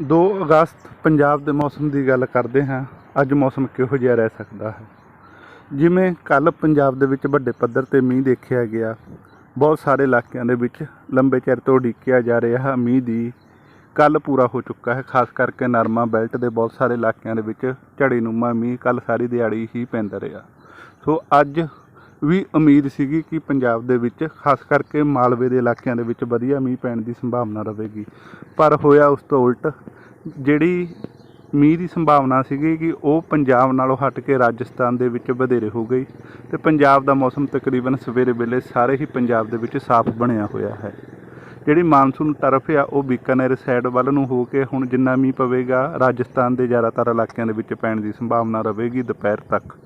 2 ਅਗਸਤ ਪੰਜਾਬ ਦੇ ਮੌਸਮ ਦੀ ਗੱਲ ਕਰਦੇ ਹਾਂ। ਅੱਜ ਮੌਸਮ ਕਿਹੋ ਜਿਹਾ ਰਹਿ ਸਕਦਾ ਹੈ? ਜਿਵੇਂ ਕੱਲ ਪੰਜਾਬ ਦੇ ਵਿੱਚ ਵੱਡੇ ਪੱਧਰ ਤੇ ਮੀਂਹ ਦੇਖਿਆ ਗਿਆ। ਬਹੁਤ ਸਾਰੇ ਇਲਾਕਿਆਂ ਦੇ ਵਿੱਚ ਲੰਬੇ ਚਿਰ ਤੋਂ ਉਡੀਕਿਆ ਜਾ ਰਿਹਾ ਮੀਂਹ ਦੀ। ਕੱਲ ਪੂਰਾ ਹੋ ਚੁੱਕਾ ਹੈ, ਖਾਸ ਕਰਕੇ ਨਰਮਾ ਬੈਲਟ ਦੇ ਬਹੁਤ ਸਾਰੇ ਇਲਾਕਿਆਂ ਦੇ ਵਿੱਚ ਝੜੀਨੁਮਾ ਮੀਂਹ ਕੱਲ ਸਾਰੀ ਦਿਹਾੜੀ ਹੀ ਪੈਂਦਾ ਰਿਹਾ। ਸੋ ਅੱਜ ਵੀ ਉਮੀਦ ਸੀਗੀ ਕਿ ਪੰਜਾਬ ਦੇ ਵਿੱਚ, ਖਾਸ ਕਰਕੇ ਮਾਲਵੇ ਦੇ ਇਲਾਕਿਆਂ ਦੇ ਵਿੱਚ ਵਧੀਆ ਮੀਂਹ ਪੈਣ ਦੀ ਸੰਭਾਵਨਾ ਰਹੇਗੀ। ਪਰ ਹੋਇਆ ਉਸ ਤੋਂ ਉਲਟ, ਜਿਹੜੀ ਮੀਂਹ ਦੀ ਸੰਭਾਵਨਾ ਸੀਗੀ ਕਿ ਉਹ ਪੰਜਾਬ ਨਾਲੋਂ ਹਟ ਕੇ ਰਾਜਸਥਾਨ ਦੇ ਵਿੱਚ ਵਧੇਰੇ ਹੋ ਗਈ ਤੇ ਪੰਜਾਬ ਦਾ ਮੌਸਮ ਤਕਰੀਬਨ ਸਵੇਰੇ ਵੇਲੇ ਸਾਰੇ ਹੀ ਪੰਜਾਬ ਦੇ ਵਿੱਚ ਸਾਫ਼ ਬਣਿਆ ਹੋਇਆ ਹੈ। ਜਿਹੜੀ ਮਾਨਸੂਨ ਤਰਫ ਆ, ਉਹ ਬੀਕਾਨੇਰ ਸਾਈਡ ਵੱਲ ਨੂੰ ਹੋ ਕੇ ਹੁਣ ਜਿੰਨਾ ਮੀਂਹ ਪਵੇਗਾ, ਰਾਜਸਥਾਨ ਦੇ ਜ਼ਿਆਦਾਤਰ ਇਲਾਕਿਆਂ ਦੇ ਵਿੱਚ ਪੈਣ ਦੀ ਸੰਭਾਵਨਾ ਰਹੇਗੀ ਦੁਪਹਿਰ ਤੱਕ।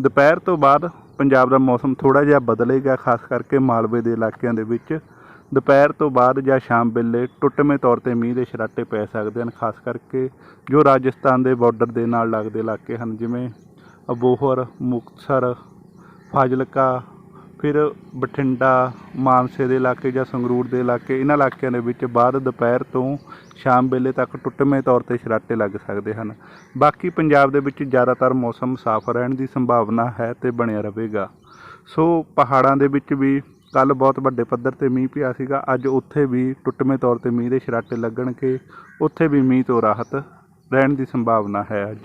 ਦੁਪਹਿਰ ਤੋਂ ਬਾਅਦ ਪੰਜਾਬ ਦਾ ਮੌਸਮ ਥੋੜਾ ਜਿਹਾ ਬਦਲੇਗਾ, ਖਾਸ ਕਰਕੇ ਮਾਲਵੇ ਦੇ ਇਲਾਕਿਆਂ ਦੇ ਵਿੱਚ। ਦੁਪਹਿਰ ਤੋਂ ਬਾਅਦ ਜਾਂ ਸ਼ਾਮ ਵੇਲੇ ਟੁੱਟਵੇਂ ਤੌਰ ਤੇ ਮੀਂਹ ਦੇ ਛਰਾਟੇ ਪੈ ਸਕਦੇ ਹਨ, ਖਾਸ ਕਰਕੇ ਜੋ ਰਾਜਸਥਾਨ ਦੇ ਬਾਰਡਰ ਦੇ ਨਾਲ ਲੱਗਦੇ ਇਲਾਕੇ ਹਨ, ਜਿਵੇਂ ਅਬੋਹਰ, ਮੁਕਤਸਰ, ਫਾਜ਼ਿਲਕਾ ਫਿਰ ਬਠਿੰਡਾ, ਮਾਨਸੇ ਦੇ ਇਲਾਕੇ ਜਾਂ ਸੰਗਰੂਰ ਦੇ ਇਲਾਕੇ, ਇਹਨਾਂ ਇਲਾਕਿਆਂ ਦੇ ਵਿੱਚ ਬਾਅਦ ਦੁਪਹਿਰ ਤੋਂ ਸ਼ਾਮ ਵੇਲੇ ਤੱਕ ਟੁੱਟਵੇਂ ਤੌਰ ਤੇ ਛਰਾਟੇ ਲੱਗ ਸਕਦੇ ਹਨ। ਬਾਕੀ ਪੰਜਾਬ ਦੇ ਵਿੱਚ ਜ਼ਿਆਦਾਤਰ ਮੌਸਮ ਸਾਫ਼ ਰਹਿਣ ਦੀ ਸੰਭਾਵਨਾ ਹੈ ਤੇ ਬਣਿਆ ਰਹੇਗਾ। ਸੋ ਪਹਾੜਾਂ ਦੇ ਵਿੱਚ ਵੀ ਕੱਲ ਬਹੁਤ ਵੱਡੇ ਪੱਧਰ ਤੇ ਮੀਂਹ ਪਿਆ ਸੀਗਾ, ਅੱਜ ਉੱਥੇ ਵੀ ਟੁੱਟਵੇਂ ਤੌਰ ਤੇ ਮੀਂਹ ਦੇ ਛਰਾਟੇ ਲੱਗਣਗੇ, ਉੱਥੇ ਵੀ ਮੀਂਹ ਤੋਂ ਰਾਹਤ ਰਹਿਣ ਦੀ ਸੰਭਾਵਨਾ ਹੈ ਅੱਜ।